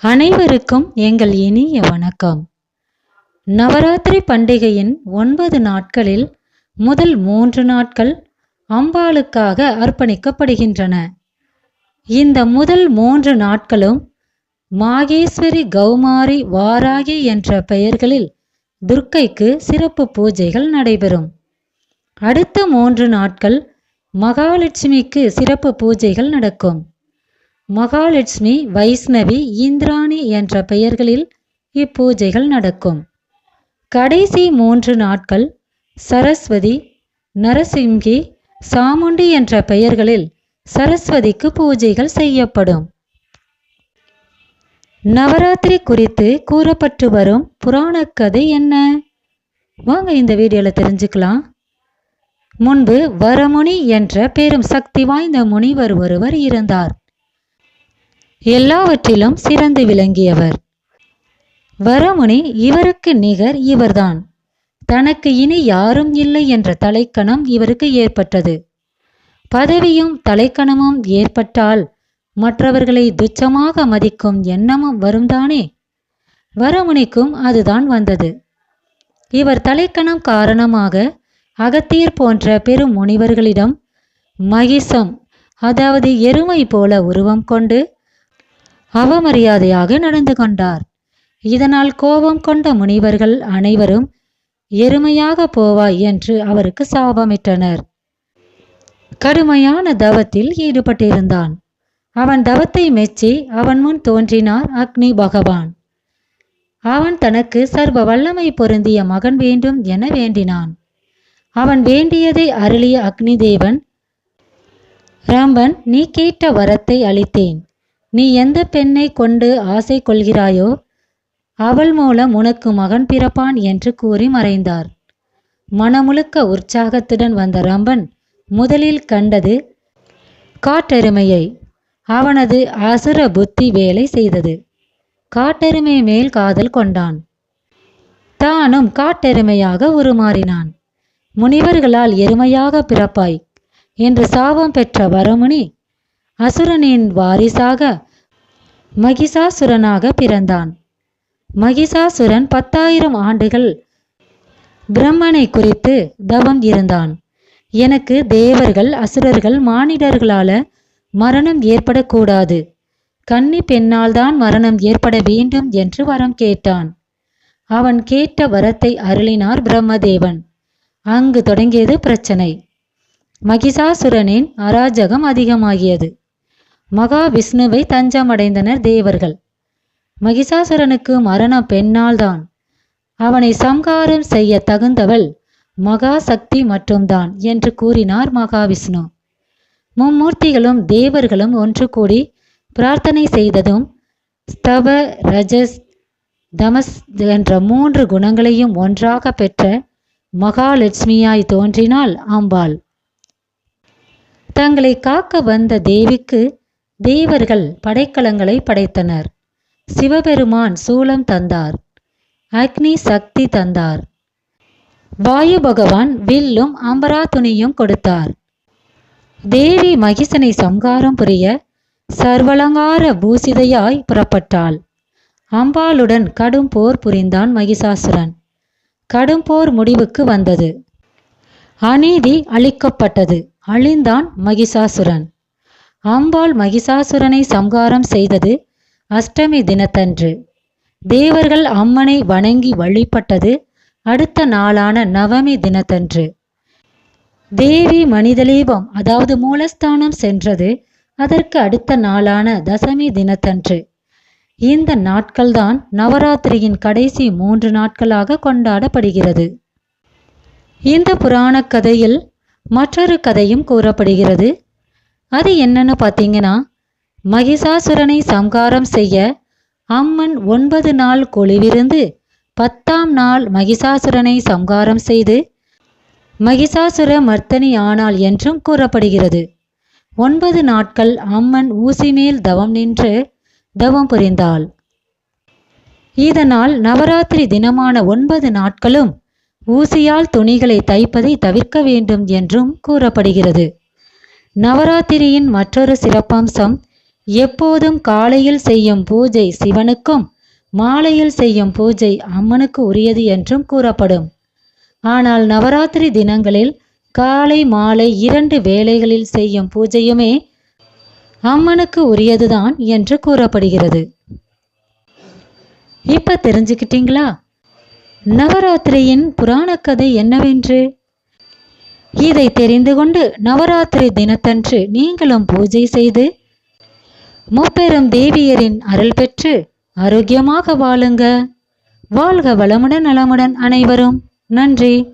அனைவருக்கும் எங்கள் இனிய வணக்கம். நவராத்திரி பண்டிகையின் ஒன்பது நாட்களில் முதல் மூன்று நாட்கள் அம்பாளுக்காக அர்ப்பணிக்கப்படுகின்றன. இந்த முதல் மூன்று நாட்களும் மாகேஸ்வரி கௌமாரி வாராகி என்ற பெயர்களில் துர்க்கைக்கு சிறப்பு பூஜைகள் நடைபெறும். அடுத்த மூன்று நாட்கள் மகாலட்சுமிக்கு சிறப்பு பூஜைகள் நடக்கும். மகாலட்சுமி வைஷ்ணவி இந்திராணி என்ற பெயர்களில் இப்பூஜைகள் நடக்கும். கடைசி மூன்று நாட்கள் சரஸ்வதி நரசிங்கி சாமுண்டி என்ற பெயர்களில் சரஸ்வதிக்கு பூஜைகள் செய்யப்படும். நவராத்திரி குறித்து கூறப்பட்டு வரும் புராணக் கதை என்ன? வாங்க இந்த வீடியோவில் தெரிஞ்சுக்கலாம். முன்பு வரமுனி என்ற பெரும் சக்தி வாய்ந்த முனிவர் ஒருவர் இருந்தார். எல்லாவற்றிலும் சிறந்து விளங்கியவர். வரமுனி இவருக்கு நிகர் இவர்தான். தனக்கு இனி யாரும் இல்லை என்ற தலைக்கணம் இவருக்கு ஏற்பட்டது. பதவியும் தலைக்கணமும் ஏற்பட்டால் மற்றவர்களை துச்சமாக மதிக்கும் எண்ணமும் வரும்தானே? வரமுனிக்கும் அதுதான் வந்தது. இவர் தலைக்கணம் காரணமாக அகத்தியர் போன்ற பெரும் முனிவர்களிடம் மகிசம் அதாவது எருமை போல உருவம் கொண்டு அவமரியாதையாக நடந்து கொண்டார். இதனால் கோபம் கொண்ட முனிவர்கள் அனைவரும் எருமையாக போவாய் என்று அவருக்கு சாபமிட்டனர். கடுமையான தவத்தில் ஈடுபட்டிருந்தான். அவன் தவத்தை மெச்சி அவன் முன் தோன்றினார் அக்னி பகவான். அவன் தனக்கு சர்வ வல்லமை பொருந்திய மகன் வேண்டும் என வேண்டினான். அவன் வேண்டியதை அருளிய அக்னி தேவன் ரம்பன் நீ கேட்ட வரத்தை அளித்தேன். நீ எந்த பெண்ணை கொண்டு ஆசை கொள்கிறாயோ அவள் மூலம் உனக்கு மகன் பிறப்பான் என்று கூறி மறைந்தார். மனமுழுக்க உற்சாகத்துடன் வந்த ரம்பன் முதலில் கண்டது காட்டெருமையை. அவனது அசுர புத்தி வேலை செய்தது. காட்டெருமை மேல் காதல் கொண்டான். தானும் காட்டெருமையாக உருமாறினான். முனிவர்களால் எருமையாக பிறப்பாய் என்று சாபம் பெற்ற வரமுனி அசுரனின் வாரிசாக மகிஷாசுரனாக பிறந்தான். மகிஷாசுரன் பத்தாயிரம் ஆண்டுகள் பிரம்மனை குறித்து தவம் இருந்தான். எனக்கு தேவர்கள் அசுரர்கள் மானிடர்களால மரணம் ஏற்படக்கூடாது. கன்னி பெண்ணால்தான் மரணம் ஏற்பட வேண்டும் என்று வரம் கேட்டான். அவன் கேட்ட வரத்தை அருளினார் பிரம்மதேவன். அங்கு தொடங்கியது பிரச்சனை. மகிஷாசுரனின் அராஜகம் அதிகமாகியது. மகாவிஷ்ணுவை தஞ்சமடைந்தனர் தேவர்கள். மகிஷாசுரனுக்கு மரணம் பெண்ணால்தான் அவனை சம்காரம் செய்ய தகுந்தவள் மகா சக்தி மட்டும்தான் என்று கூறினார் மகாவிஷ்ணு. மும்மூர்த்திகளும் தேவர்களும் ஒன்று கூடி பிரார்த்தனை செய்ததும் ஸ்தவ ரஜஸ் தமஸ் என்ற மூன்று குணங்களையும் ஒன்றாக பெற்ற மகாலட்சுமியாய் தோன்றினாள் அம்பாள். தங்களை காக்க வந்த தேவிக்கு தேவர்கள் படைக்கலங்களை படைத்தனர். சிவபெருமான் சூலம் தந்தார். அக்னி சக்தி தந்தார். வாயு பகவான் வில்லும் அம்பரா துணியும் கொடுத்தார். தேவி மகிஷனை சங்காரம் புரிய சர்வலங்கார பூசிதையாய் புறப்பட்டாள். அம்பாளுடன் கடும் போர் புரிந்தான் மகிஷாசுரன். கடும் போர் முடிவுக்கு வந்தது. அநீதி அழிக்கப்பட்டது. அழிந்தான் மகிஷாசுரன். அம்பாள் மகிஷாசுரனை சம்ஹாரம் செய்தது அஷ்டமி தினத்தன்று. தேவர்கள் அம்மனை வணங்கி வழிபட்டது அடுத்த நாளான நவமி தினத்தன்று. தேவி மனிதலீபம் அதாவது மூலஸ்தானம் சென்றது அதற்கு அடுத்த நாளான தசமி தினத்தன்று. இந்த நாட்கள்தான் நவராத்திரியின் கடைசி மூன்று நாட்களாக கொண்டாடப்படுகிறது. இந்த புராணக் கதையில் மற்றொரு கதையும் கூறப்படுகிறது. அது என்னன்னு பார்த்தீங்கன்னா மகிஷாசுரனை சம்காரம் செய்ய அம்மன் ஒன்பது நாள் கொழுவிருந்து பத்தாம் நாள் மகிஷாசுரனை சம்காரம் செய்து மகிஷாசுர மர்த்தனி ஆனாள் என்றும் கூறப்படுகிறது. ஒன்பது நாட்கள் அம்மன் ஊசி மேல் தவம் நின்று தவம் புரிந்தாள். இதனால் நவராத்திரி தினமான ஒன்பது நாட்களும் ஊசியால் துணிகளை தைப்பதை தவிர்க்க வேண்டும் என்றும் கூறப்படுகிறது. நவராத்திரியின் மற்றொரு சிறப்பம்சம் எப்போதும் காலையில் செய்யும் பூஜை சிவனுக்கும் மாலையில் செய்யும் பூஜை அம்மனுக்கு உரியது என்றும் கூறப்படும். ஆனால் நவராத்திரி தினங்களில் காலை மாலை இரண்டு வேளைகளில் செய்யும் பூஜையுமே அம்மனுக்கு உரியதுதான் என்று கூறப்படுகிறது. இப்ப தெரிஞ்சுக்கிட்டீங்களா? நவராத்திரியின் புராணக்கதை கதை என்னவென்று? இதை தெரிந்து கொண்டு நவராத்திரி தினத்தன்று நீங்களும் பூஜை செய்து முப்பெரும் தேவியரின் அருள் பெற்று ஆரோக்கியமாக வாழுங்க. வாழ்க வளமுடன் நலமுடன் அனைவரும். நன்றி.